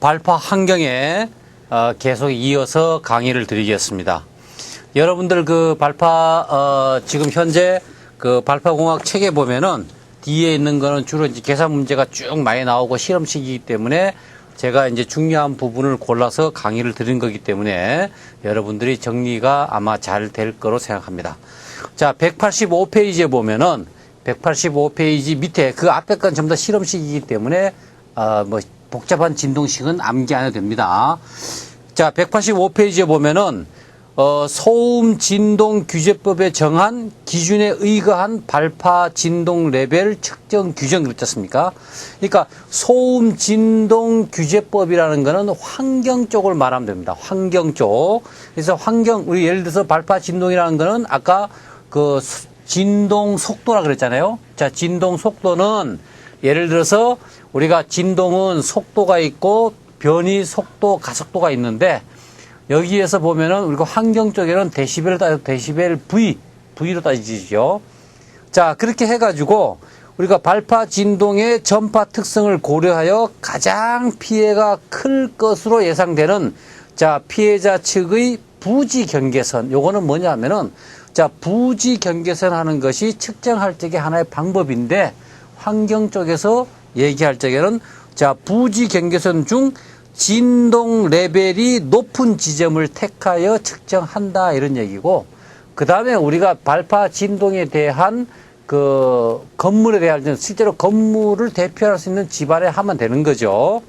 발파 환경에 어, 계속 이어서 강의를 드리겠습니다. 여러분들 그 발파 어, 지금 현재 그 발파공학 책에 보면은 뒤에 있는 거는 주로 이제 계산 문제가 쭉 많이 나오고 실험식이기 때문에 제가 이제 중요한 부분을 골라서 강의를 드린 거기 때문에 여러분들이 정리가 아마 잘 될 거로 생각합니다. 자, 185페이지에 보면은 185페이지 밑에 그 앞에 건 전부 다 실험식이기 때문에 어, 뭐 복잡한 진동식은 암기 안 해도 됩니다. 자, 185페이지에 보면은 어, 소음 진동 규제법에 정한 기준에 의거한 발파 진동 레벨 측정 규정 그렇지 않습니까? 그러니까 소음 진동 규제법이라는 거는 환경 쪽을 말하면 됩니다. 환경 쪽. 그래서 환경 우리 예를 들어서 발파 진동이라는 거는 아까 그 수- 진동 속도라 그랬잖아요. 자, 진동 속도는 예를 들어서 우리가 진동은 속도가 있고 변이 속도, 가속도가 있는데 여기에서 보면은 우리가 환경 쪽에는 데시벨을 따져 데시벨 V, V로 따지죠. 자, 그렇게 해가지고 우리가 발파 진동의 전파 특성을 고려하여 가장 피해가 클 것으로 예상되는 자, 피해자 측의 부지 경계선. 요거는 뭐냐 하면은 자, 부지 경계선 하는 것이 측정할 적의 하나의 방법인데 환경 쪽에서 얘기할 적에는 자, 부지 경계선 중 진동 레벨이 높은 지점을 택하여 측정한다 이런 얘기고 그 다음에 우리가 발파 진동에 대한 그 건물에 대한 실제로 건물을 대표할 수 있는 집안에 하면 되는 거죠.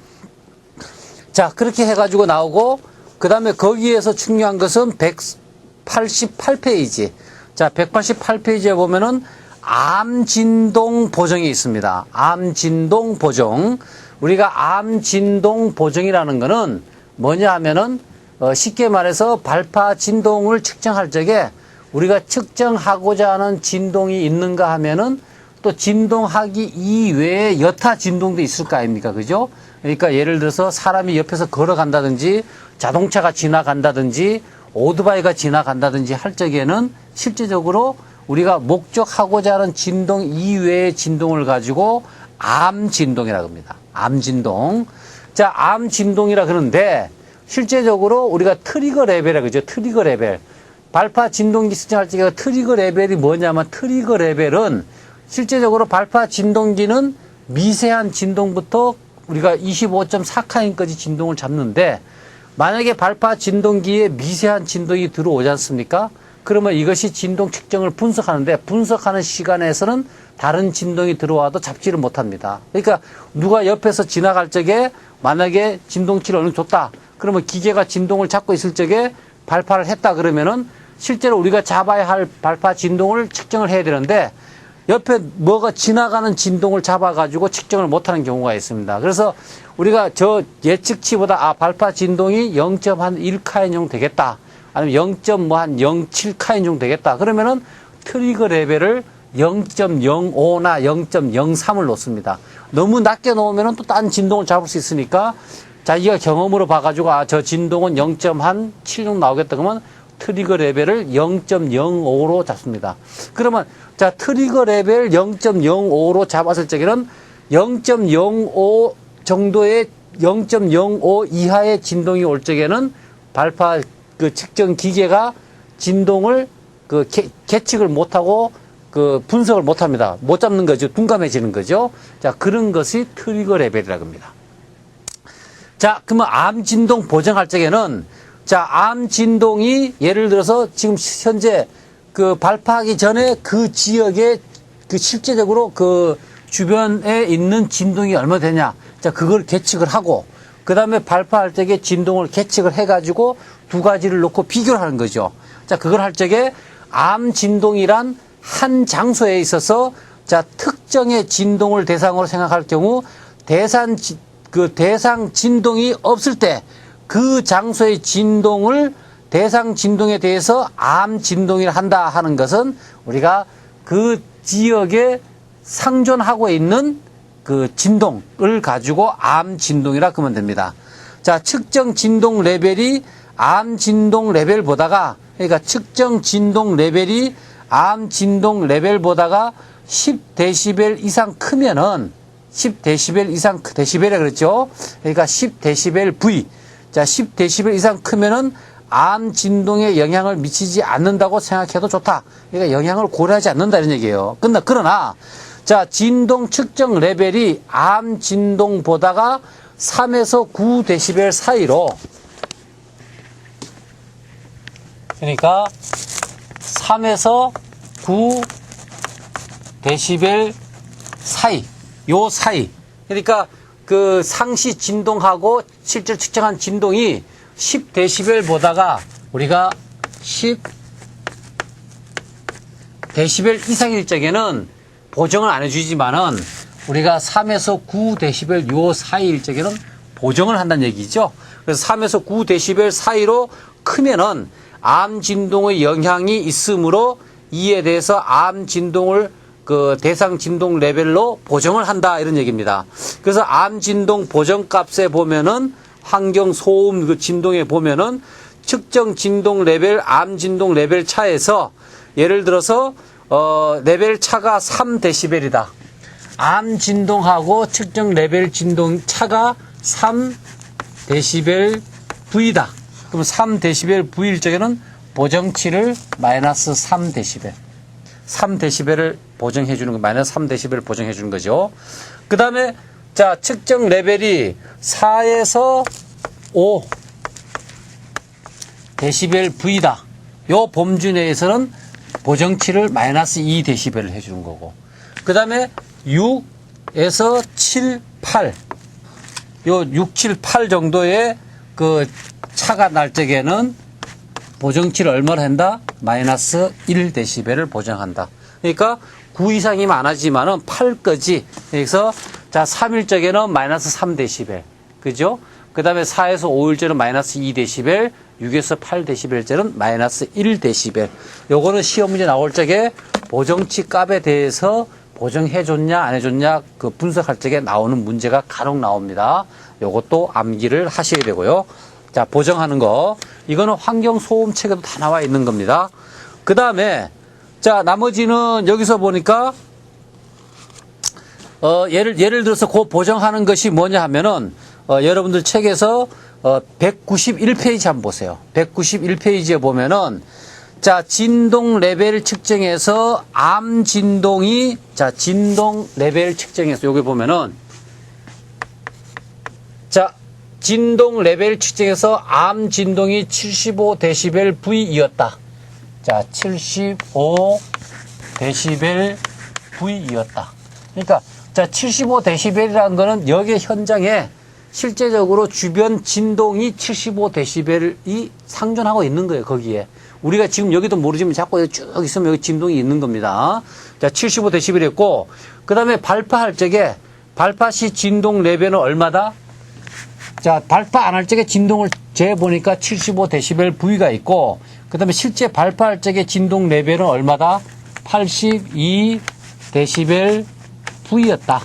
자 그렇게 해가지고 나오고 그 다음에 거기에서 중요한 것은 188페이지. 자 188페이지에 보면은 암 진동 보정이 있습니다. 암 진동 보정. 우리가 암 진동 보정이라는 거는 뭐냐 하면은 어, 쉽게 말해서 발파 진동을 측정할 적에 우리가 측정하고자 하는 진동이 있는가 하면은 또 진동하기 이외에 여타 진동도 있을 거 아닙니까? 그죠? 그러니까 예를 들어서 사람이 옆에서 걸어간다든지 자동차가 지나간다든지 오토바이가 지나간다든지 할 적에는 실제적으로 우리가 목적하고자 하는 진동 이외의 진동을 가지고 암 진동이라고 합니다. 암 진동. 자, 암 진동이라 그러는데 실제적으로 우리가 트리거 레벨이라고 그죠? 트리거 레벨. 발파 진동기 측정할 적에 트리거 레벨이 뭐냐면 트리거 레벨은 실제적으로 발파 진동기는 미세한 진동부터 우리가 25.4카인까지 진동을 잡는데 만약에 발파 진동기에 미세한 진동이 들어오지 않습니까? 그러면 이것이 진동 측정을 분석하는데 분석하는 시간에서는 다른 진동이 들어와도 잡지를 못합니다. 그러니까 누가 옆에서 지나갈 적에 만약에 진동치를 어느 줬다. 그러면 기계가 진동을 잡고 있을 적에 발파를 했다 그러면은 실제로 우리가 잡아야 할 발파 진동을 측정을 해야 되는데 옆에 뭐가 지나가는 진동을 잡아가지고 측정을 못하는 경우가 있습니다. 그래서 우리가 저 예측치보다 아 발파 진동이 0.1카인 정도 되겠다. 아니면 0.뭐한 0.7카인 정도 되겠다. 그러면은 트리거 레벨을 0.05나 0.03을 놓습니다. 너무 낮게 놓으면은 또딴 진동을 잡을 수 있으니까 자기가 경험으로 봐가지고 아 저 진동은 0.7 정도 나오겠다 그러면 트리거 레벨을 0.05로 잡습니다. 그러면 자 트리거 레벨 0.05로 잡았을 적에는 0.05 정도의 0.05 이하의 진동이 올 적에는 발파 그 측정 기계가 진동을 그 계, 계측을 못하고 그 분석을 못합니다. 못 잡는 거죠. 둔감해지는 거죠. 자 그런 것이 트리거 레벨이라고 합니다. 자, 그러면 암 진동 보정할 적에는 자, 암 진동이 예를 들어서 지금 현재 그 발파하기 전에 그 지역에 그 실제적으로 그 주변에 있는 진동이 얼마 되냐. 자, 그걸 계측을 하고 그 다음에 발파할 적에 진동을 계측을 해가지고 두 가지를 놓고 비교를 하는 거죠. 자, 그걸 할 적에 암 진동이란 한 장소에 있어서 자, 특정의 진동을 대상으로 생각할 경우 지- 그 대상 진동이 없을 때 그 장소의 진동을 대상 진동에 대해서 암 진동이라 한다 하는 것은 우리가 그 지역에 상존하고 있는 그 진동을 가지고 암 진동이라 그러면 됩니다. 자, 측정 진동 레벨이 암 진동 레벨 보다가 그러니까 측정 진동 레벨이 암 진동 레벨 보다가 10데시벨 이상 크면은 10데시벨 이상, 크- 데시벨이라 그랬죠? 그러니까 10데시벨 V. 자, 10데시벨 이상 크면은 암 진동에 영향을 미치지 않는다고 생각해도 좋다. 그러니까 영향을 고려하지 않는다 이런 얘기예요. 근데 그러나 자, 진동 측정 레벨이 암 진동보다가 3에서 9데시벨 사이로 그러니까 3에서 9 데시벨 사이, 요 사이. 그러니까 그 상시 진동하고 실제 측정한 진동이 10 데시벨 보다가 우리가 10 데시벨 이상일 적에는 보정을 안 해주지만은 우리가 3에서 9 데시벨 요 사이일 적에는 보정을 한다는 얘기죠. 그래서 3에서 9 데시벨 사이로 크면은 암 진동의 영향이 있으므로 이에 대해서 암 진동을 그 대상 진동 레벨로 보정을 한다 이런 얘기입니다. 그래서 암 진동 보정 값에 보면은 환경 소음 그 진동에 보면은 측정 진동 레벨 암 진동 레벨 차에서 예를 들어서 어 레벨 차가 3데시벨이다. 암 진동하고 측정 레벨 진동 차가 3데시벨 V다. 그럼 3데시벨 V일 적에는 보정치를 마이너스 3데시벨. 3데시벨을 보정해 주는 거 마이너스 3데시벨을 보정해 주는 거죠. 그 다음에 자, 측정 레벨이 4에서 5 데시벨 V다. 요 범주 내에서는 보정치를 마이너스 2 데시벨을 해 주는 거고. 그 다음에 6에서 7, 8. 요 6, 7, 8 정도의 그 차가 날 적에는 보정치를 얼마를 한다? 마이너스 1데시벨을 보정한다. 그러니까 9 이상이면 안 하지만은 8까지. 그래서 자, 3일 적에는 마이너스 3데시벨. 그죠? 그 다음에 4에서 5일째는 마이너스 2데시벨, 6에서 8데시벨째는 마이너스 1데시벨. 요거는 시험 문제 나올 적에 보정치 값에 대해서 보정해줬냐, 안 해줬냐, 그 분석할 적에 나오는 문제가 간혹 나옵니다. 요것도 암기를 하셔야 되고요. 자, 보정하는 거. 이거는 환경 소음 책에도 다 나와 있는 겁니다. 그 다음에, 자, 나머지는 여기서 보니까, 어, 예를, 예를 들어서 그 보정하는 것이 뭐냐 하면은, 어, 여러분들 책에서, 어, 191페이지 한번 보세요. 191페이지에 보면은, 자, 진동 레벨 측정에서 암 진동이, 자, 진동 레벨 측정에서 여기 보면은, 자, 진동 레벨 측정에서 암 진동이 75데시벨 V이었다. 자, 75 데시벨 V이었다. 그러니까 자, 75데시벨이라는 거는 여기 현장에 실제적으로 주변 진동이 75데시벨이 상존하고 있는 거예요, 거기에. 우리가 지금 여기도 모르지만 자꾸 쭉 있으면 여기 진동이 있는 겁니다. 자, 75데시벨이었고, 그 다음에 발파할 적에 발파 시 진동 레벨은 얼마다? 자, 발파 안 할 적에 진동을 재보니까 75데시벨 V가 있고, 그 다음에 실제 발파할 적에 진동 레벨은 얼마다? 82데시벨 V였다.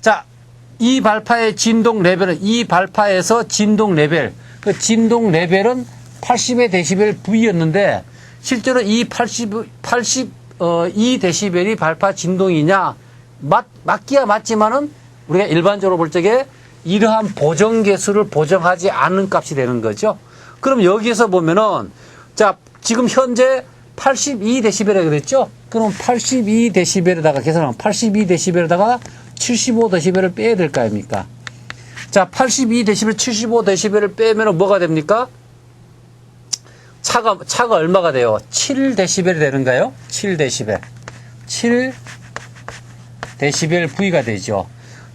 자, 이 발파의 진동 레벨은, 이 발파에서 진동 레벨, 그 진동 레벨은 80의 데시벨 V였는데, 실제로 이 80, 80, 어, 2데시벨이 발파 진동이냐? 맞, 맞기야 맞지만은, 우리가 일반적으로 볼 적에 이러한 보정 개수를 보정하지 않은 값이 되는 거죠. 그럼 여기에서 보면은 자 지금 현재 82데시벨이라고 그랬죠. 그럼 82데시벨에다가 계산하면 82데시벨에다가 75데시벨을 빼야 될 거 아닙니까? 자 82데시벨 75데시벨을 빼면은 뭐가 됩니까? 차가 차가 얼마가 돼요? 7데시벨이 되는가요? 7데시벨. 7 데시벨 V가 되죠.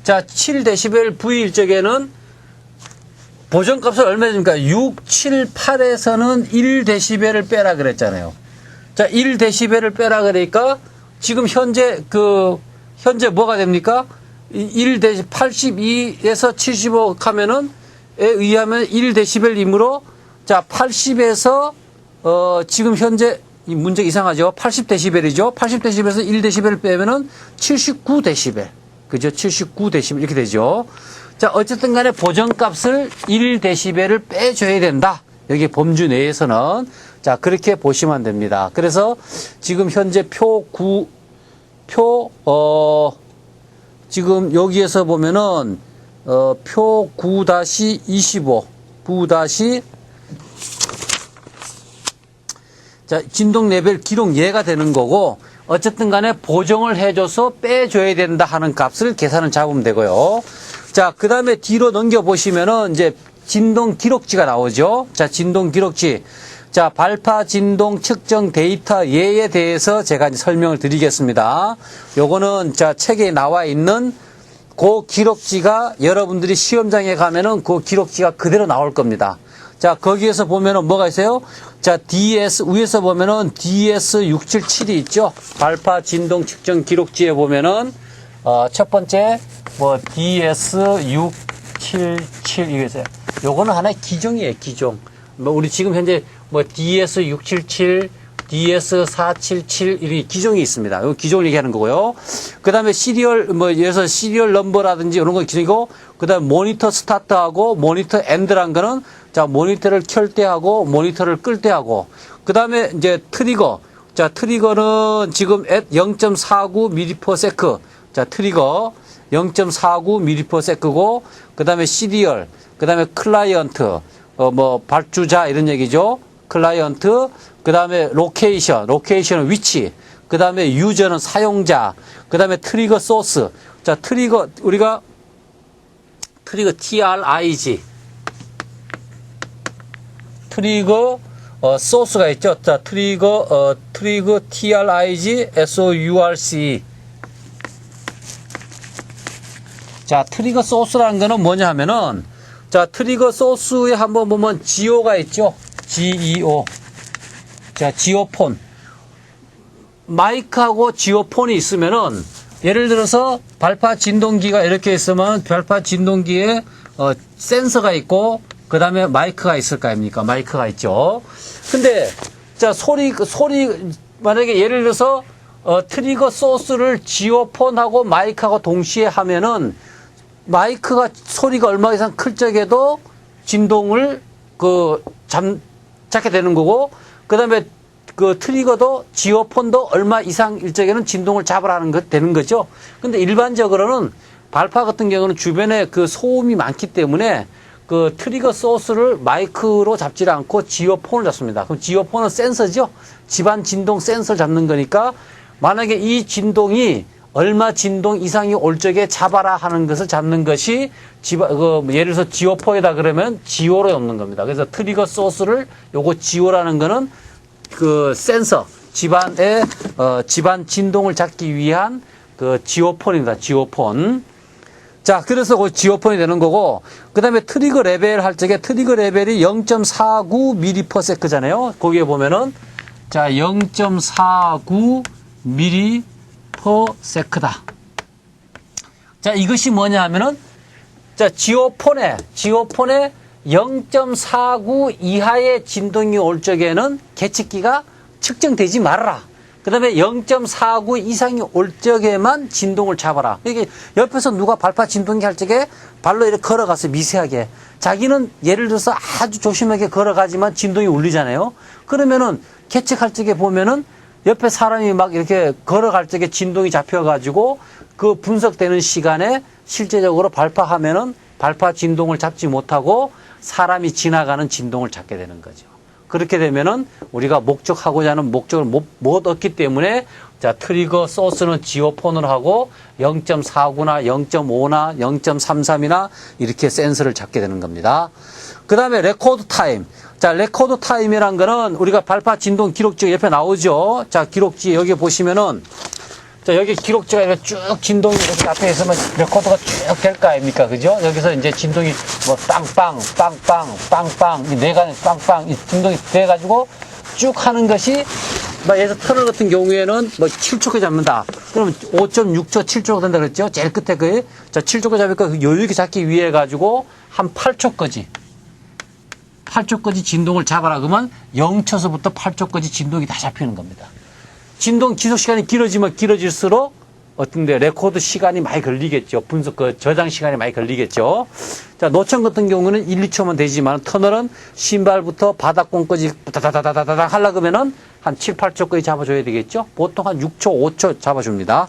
자, 7데시벨 V일 적에는 보정값을 얼마 줍니까? 6, 7, 8에서는 1데시벨을 빼라 그랬잖아요. 자, 1데시벨을 빼라 그러니까 지금 현재 그 현재 뭐가 됩니까? 1데 82에서 75 하면은 에 의하면 1데시벨이므로 자, 80에서 어 지금 현재 이 문제 이상하죠. 80데시벨이죠. 80데시벨에서 1데시벨을 빼면은 79데시벨. 그죠? 79데시벨 이렇게 되죠. 자, 어쨌든 간에 보정값을 1데시벨을 빼줘야 된다. 여기 범주 내에서는. 자, 그렇게 보시면 됩니다. 그래서 지금 현재 표 9, 표, 어, 지금 여기에서 보면은 어, 표 9-25 9- 자, 진동 레벨 기록 예가 되는 거고 어쨌든 간에 보정을 해줘서 빼줘야 된다 하는 값을 계산을 잡으면 되고요. 자, 그 다음에 뒤로 넘겨 보시면은 이제 진동 기록지가 나오죠. 자, 진동 기록지. 자, 발파 진동 측정 데이터 예에 대해서 제가 이제 설명을 드리겠습니다. 요거는 자, 책에 나와 있는 그 기록지가 여러분들이 시험장에 가면은 그 기록지가 그대로 나올 겁니다. 자, 거기에서 보면은 뭐가 있어요? 자, DS, 위에서 보면은 DS677이 있죠? 발파 진동 측정 기록지에 보면은, 어, 첫 번째, 뭐, DS677, 이게 있어요. 요거는 하나의 기종이에요, 기종. 뭐, 우리 지금 현재 뭐, DS677, DS477 이런 기종이 있습니다. 이 기종을 얘기하는 거고요. 그 다음에 시리얼 뭐 들어서 시리얼 넘버라든지 이런 거 기종이고 그 다음에 모니터 스타트하고 모니터 엔드란 거는 자 모니터를 켤 때 하고 모니터를 끌 때 하고. 그 다음에 이제 트리거. 자 트리거는 지금 at 0.49 mPs 자 트리거. 0.49 mPs고 그 다음에 시리얼 그 다음에 클라이언트. 어 뭐 발주자 이런 얘기죠. 클라이언트, 그 다음에 로케이션, 로케이션은 위치, 그 다음에 유저는 사용자, 그 다음에 트리거 소스. 자, 트리거, 우리가 트리거 TRIG. 트리거, 어, 소스가 있죠. 자, 트리거, 어, 트리거 TRIG SOURC. 자, 트리거 소스라는 거는 뭐냐 하면은, 자, 트리거 소스에 한번 보면 GO가 있죠. GEO. 자, 지오폰. 마이크하고 지오폰이 있으면은, 예를 들어서 발파 진동기가 이렇게 있으면 발파 진동기에 어, 센서가 있고, 그 다음에 마이크가 있을 거 아닙니까? 마이크가 있죠. 근데, 자, 소리, 그 소리, 만약에 예를 들어서, 어, 트리거 소스를 지오폰하고 마이크하고 동시에 하면은, 마이크가 소리가 얼마 이상 클 적에도 진동을 그 잠, 잡게 되는 거고, 그 다음에 그 트리거도 지오폰도 얼마 이상 일적에는 진동을 잡으라는 것 되는 거죠. 근데 일반적으로는 발파 같은 경우는 주변에 그 소음이 많기 때문에 그 트리거 소스를 마이크로 잡지 않고 지오폰을 잡습니다. 그럼 지오폰은 센서죠. 집안 진동 센서를 잡는 거니까 만약에 이 진동이 얼마 진동 이상이 올 적에 잡아라 하는 것을 잡는 것이 지바, 그 예를 들어서 지오포에다 그러면 지오로 넣는 겁니다. 그래서 트리거 소스를 요거 지오라는 거는 그 센서 집안의 어, 집안 진동을 잡기 위한 그 지오폰입니다. 지오폰. 자, 그래서 그 지오폰이 되는 거고, 그 다음에 트리거 레벨 할 적에 트리거 레벨이 0.49 mPs잖아요. 거기에 보면은, 자, 0.49 mPs다. 자, 이것이 뭐냐 하면은, 자, 지오폰에, 지오폰에 0.49 이하의 진동이 올 적에는 계측기가 측정되지 말아라. 그 다음에 0.49 이상이 올 적에만 진동을 잡아라. 이게 옆에서 누가 발파 진동기 할 적에 발로 이렇게 걸어가서 미세하게. 자기는 예를 들어서 아주 조심하게 걸어가지만 진동이 울리잖아요. 그러면은 계측할 적에 보면은 옆에 사람이 막 이렇게 걸어갈 적에 진동이 잡혀가지고 그 분석되는 시간에 실제적으로 발파하면은 발파 진동을 잡지 못하고 사람이 지나가는 진동을 잡게 되는 거죠. 그렇게 되면은 우리가 목적하고자 하는 목적을 못, 못 얻기 때문에 자, 트리거 소스는 지오폰을 하고 0.49나 0.5나 0.33이나 이렇게 센서를 잡게 되는 겁니다. 그 다음에 레코드 타임. 자, 레코드 타임이란 거는 우리가 발파 진동 기록지 옆에 나오죠. 자, 기록지 여기 보시면은 자, 여기 기록지가 이렇게 쭉 진동이 이렇게 앞에 있으면 레코드가 쭉 될 거 아닙니까? 그죠? 여기서 이제 진동이 뭐 빵빵, 빵빵, 빵빵, 이 네가 빵빵, 이 진동이 돼가지고 쭉 하는 것이 막 예를 들어 터널 같은 경우에는 뭐 7초까지 잡는다. 그러면 5.6초, 7초 된다 그랬죠? 제일 끝에 그, 자, 7초까지 잡으니까 그 여유 있게 잡기 위해 가지고 한 8초까지. 8초까지 진동을 잡아라 그러면 0초서부터 8초까지 진동이 다 잡히는 겁니다. 진동 지속 시간이 길어지면 길어질수록 어떤데 레코드 시간이 많이 걸리겠죠. 분석 그 저장 시간이 많이 걸리겠죠. 자 노천 같은 경우는 1, 2초만 되지만 터널은 신발부터 바닥공까지 다다다다다다 하려 그러면은 한 7, 8초까지 잡아줘야 되겠죠. 보통 한 6초, 5초 잡아줍니다.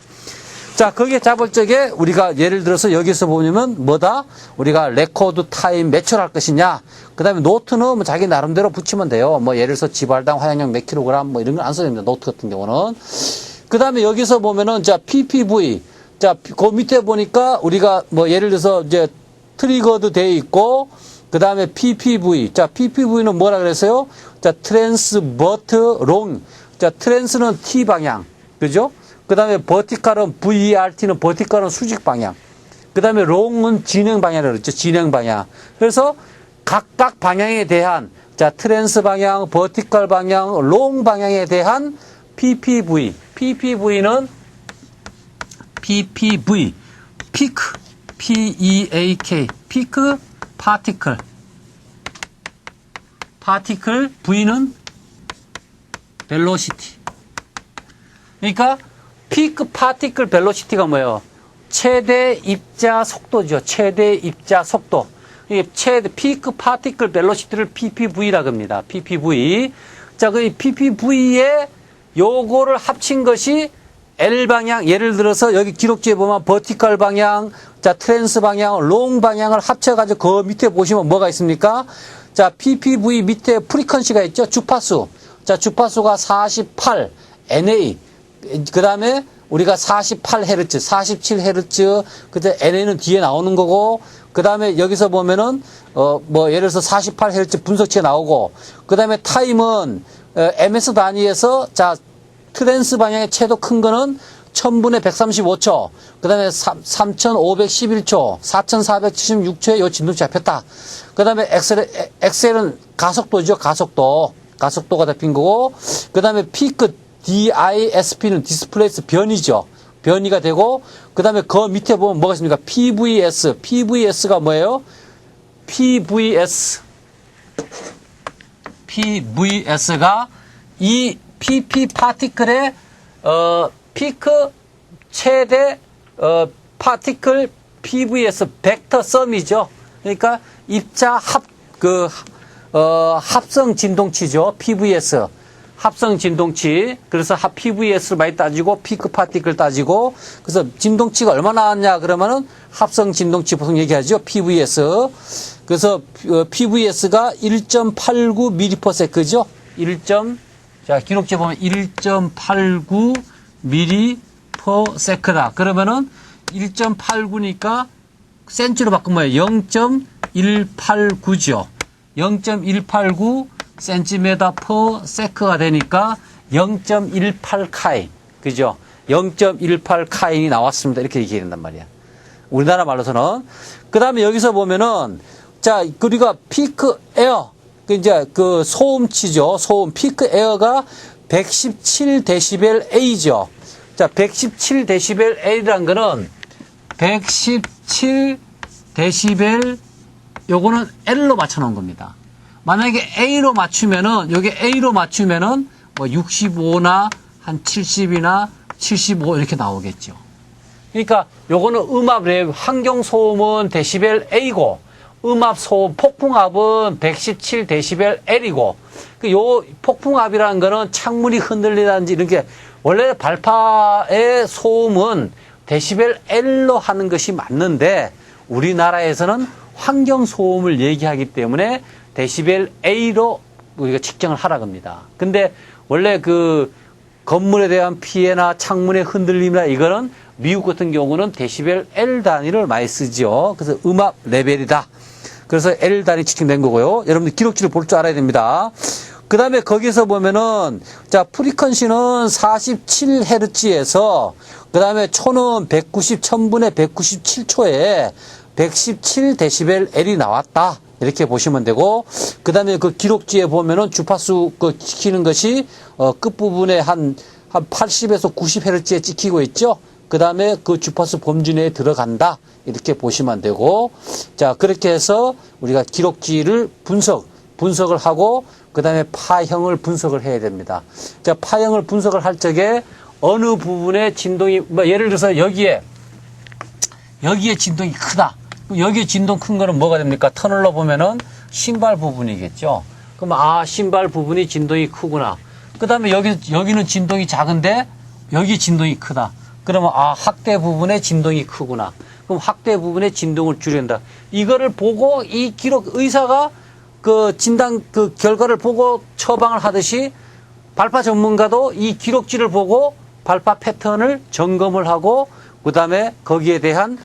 자, 거기에 잡을 적에 우리가 예를 들어서 여기서 보면 뭐다? 우리가 레코드 타임 몇 초를 할 것이냐? 그 다음에 노트는 뭐 자기 나름대로 붙이면 돼요. 뭐 예를 들어서 지발당 화양량 몇 킬로그램 뭐 이런 건안 써야 됩니다. 노트 같은 경우는. 그 다음에 여기서 보면은 자, PPV. 자, 그 밑에 보니까 우리가 뭐 예를 들어서 이제 트리거도 돼 있고 그 다음에 PPV. 자, PPV는 뭐라 그랬어요? 자, 트랜스버트 롱. 자, 트랜스는 T 방향. 그죠? 그 다음에 버티칼은 VRT는 버티칼은 수직 방향. 그 다음에 롱은 진행 방향이라고 그랬죠. 진행 방향. 그래서 각각 방향에 대한 자, 트랜스 방향, 버티칼 방향, 롱 방향에 대한 PPV. PPV는 PPV. 피크. P-E-A-K. 피크 파티클. 파티클 V는 벨로시티. 그러니까 피크 파티클 벨로시티가 뭐예요? 최대 입자 속도죠. 최대 입자 속도. 이게 최대 피크 파티클 벨로시티를 PPV라고 합니다. PPV. 자, 그 PPV에 요거를 합친 것이 L 방향, 예를 들어서 여기 기록지에 보면 버티컬 방향, 자, 트랜스 방향, 롱 방향을 합쳐가지고 그 밑에 보시면 뭐가 있습니까? 자, PPV 밑에 프리퀀시가 있죠? 주파수. 자, 주파수가 48, NA. 그 다음에 우리가 48Hz, 47Hz, 그때 NA는 뒤에 나오는 거고, 그 다음에 여기서 보면은, 어, 뭐, 예를 들어서 48Hz 분석치가 나오고, 그 다음에 타임은, 어, MS 단위에서, 자, 트랜스 방향의 최도 큰 거는 1000분의 135초, 그 다음에 3511초, 4476초에 요 진동치 잡혔다. 그 다음에 엑셀, 엑셀은 가속도죠, 가속도. 가속도가 잡힌 거고, 그 다음에 피크 DISP는 디스플레이스 변이죠. 변이가 되고, 그 다음에 그 밑에 보면 뭐가 있습니까? PVS. PVS가 뭐예요? PVS. PVS가 이 PP 파티클의 어, 피크 최대 어, 파티클 PVS 벡터 썸이죠. 그러니까 입자 합 그 어, 합성 진동치죠. PVS. 합성 진동치. 그래서 합 PVS를 많이 따지고 피크 파티클 따지고 그래서 진동치가 얼마나 나왔냐 그러면은 합성 진동치 보통 얘기하죠. PVS. 그래서 어, PVS가 1.89ms죠. 1. 자, 기록지에 보면 1.89 미리 퍼 세크다. 그러면은 1.89니까 센치로 바꾸면 0.189죠. 0.189 센티메다 퍼 세크가 되니까 0.18 카인. 그죠? 0.18 카인이 나왔습니다. 이렇게 얘기해야 된단 말이야. 우리나라 말로서는. 그 다음에 여기서 보면은, 자, 우리가 피크 에어. 그 이제 그 소음치죠. 소음 피크 에어가 117데시벨 A죠. 자, 117데시벨 A라는 거는 117데시벨 요거는 L로 맞춰 놓은 겁니다. 만약에 A로 맞추면은 여기 A로 맞추면은 뭐 65나 한 70이나 75 이렇게 나오겠죠. 그러니까 요거는 음압 랩 환경 소음은 데시벨 A고 음압 소음 폭풍압은 117 데시벨 L이고 그 요 폭풍압이라는 거는 창문이 흔들리다든지 이런 게 원래 발파의 소음은 데시벨 L로 하는 것이 맞는데 우리나라에서는 환경 소음을 얘기하기 때문에 데시벨 A로 우리가 측정을 하라고 합니다. 근데 원래 그 건물에 대한 피해나 창문의 흔들림이나 이거는 미국 같은 경우는 데시벨 L 단위를 많이 쓰죠. 그래서 음압 레벨이다. 그래서 L 단위 측정된 거고요. 여러분들 기록지를 볼 줄 알아야 됩니다. 그 다음에 거기서 보면은, 자, 프리컨시는 47Hz에서, 그 다음에 초는 190, 1000분의 197초에 117데시벨 L이 나왔다. 이렇게 보시면 되고, 그 다음에 그 기록지에 보면은 주파수 그 지키는 것이, 어, 끝부분에 한, 한 80에서 90Hz에 찍히고 있죠. 그 다음에 그 주파수 범주 내에 들어간다. 이렇게 보시면 되고, 자, 그렇게 해서 우리가 기록지를 분석, 분석을 하고, 그 다음에 파형을 분석을 해야 됩니다. 자, 파형을 분석을 할 적에 어느 부분에 진동이, 뭐 예를 들어서 여기에, 여기에 진동이 크다. 여기에 진동 큰 거는 뭐가 됩니까? 터널로 보면은 신발 부분이겠죠. 그럼 아, 신발 부분이 진동이 크구나. 그 다음에 여기, 여기는 진동이 작은데 여기 진동이 크다. 그러면 아 확대 부분의 진동이 크구나. 그럼 확대 부분의 진동을 줄인다. 이거를 보고 이 기록 의사가 그 진단 그 결과를 보고 처방을 하듯이 발파 전문가도 이 기록지를 보고 발파 패턴을 점검을 하고 그다음에 거기에 대한